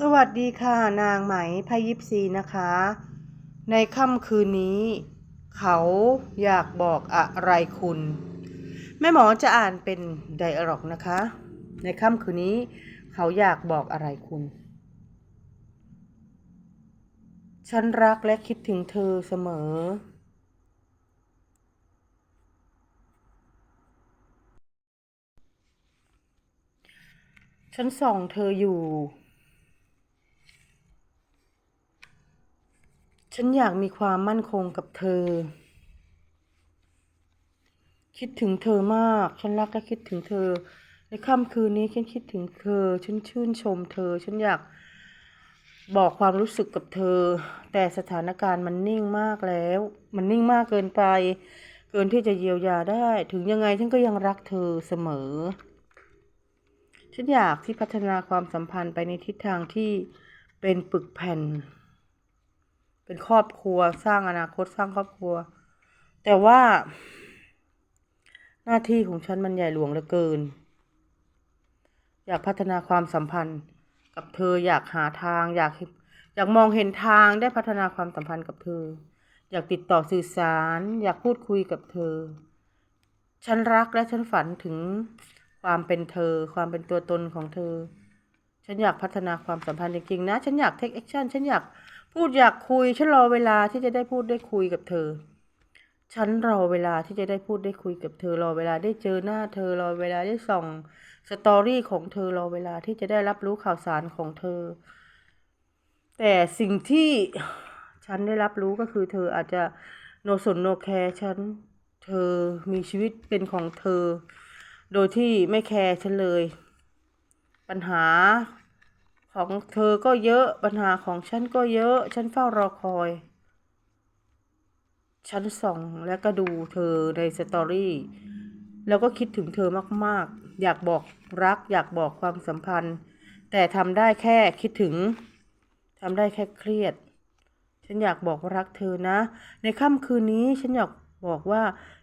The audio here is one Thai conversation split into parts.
สวัสดีค่ะนางไหมพยิปซีนะคะ ในค่ำคืนนี้ เขาอยากบอกอะไรคุณ แม่หมอจะอ่านเป็นไดอะล็อกนะคะ ในค่ำคืนนี้ เขาอยากบอกอะไรคุณ ฉันรักและคิดถึงเธอเสมอ ฉันส่องเธออยู่ ฉันอยากมีความมั่นคงกับเธอ คิดถึงเธอมาก ฉันรักและคิดถึงเธอ ในค่ำคืนนี้ฉันคิดถึงเธอ ฉันชื่นชมเธอ ฉันอยากบอกความรู้สึกกับเธอ แต่สถานการณ์มันนิ่งมากแล้ว มันนิ่งมากเกินไป เกินที่จะเยียวยาได้ ถึงยังไงฉันก็ยังรักเธอเสมอ ฉันอยากที่พัฒนาความสัมพันธ์ไปในทิศทางที่เป็นปึกแผ่น เป็นครอบครัวสร้างอนาคตสร้างครอบครัว แต่ว่า หน้าที่ของฉันมันใหญ่หลวงเหลือเกิน อยากพัฒนาความสัมพันธ์ กับเธออยากหาทาง อยากอยากมองเห็นทางได้พัฒนาความสัมพันธ์กับเธอ อยากติดต่อสื่อสาร อยากพูดคุยกับเธอ ฉันรักและฉันฝันถึงความเป็นเธอ ความเป็นตัวตนของเธอ ฉันอยากพัฒนาความสัมพันธ์จริงๆนะ ฉันอยาก take action ฉันอยาก พูดอยากคุย ฉันรอเวลาที่จะได้พูดได้คุยกับเธอ ฉันรอเวลาที่จะได้พูดได้คุยกับเธอ รอเวลาได้เจอหน้าเธอ รอเวลาได้ส่องสตอรี่ของเธอ รอเวลาที่จะได้รับรู้ข่าวสารของเธอ แต่สิ่งที่ฉันได้รับรู้ก็คือเธออาจจะโนสนโนแคร์ฉัน เธอมีชีวิตเป็นของเธอ โดยที่ไม่แคร์ฉันเลย ปัญหา ของเธอก็เยอะปัญหาของฉันก็เยอะ ฉันเฝ้ารอคอย ฉันส่องและก็ดูเธอในสตอรี่ แล้วก็คิดถึงเธอมากๆ อยากบอกรัก อยากบอกความสัมพันธ์ แต่ทำได้แค่คิดถึงทำได้แค่เครียด ฉันอยากบอกรักเธอนะ ในค่ำคืนนี้ฉันอยากบอกว่า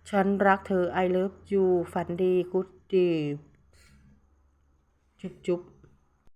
ฉันรักเธอ I love you ฝันดี good day จุ๊บจุ๊บ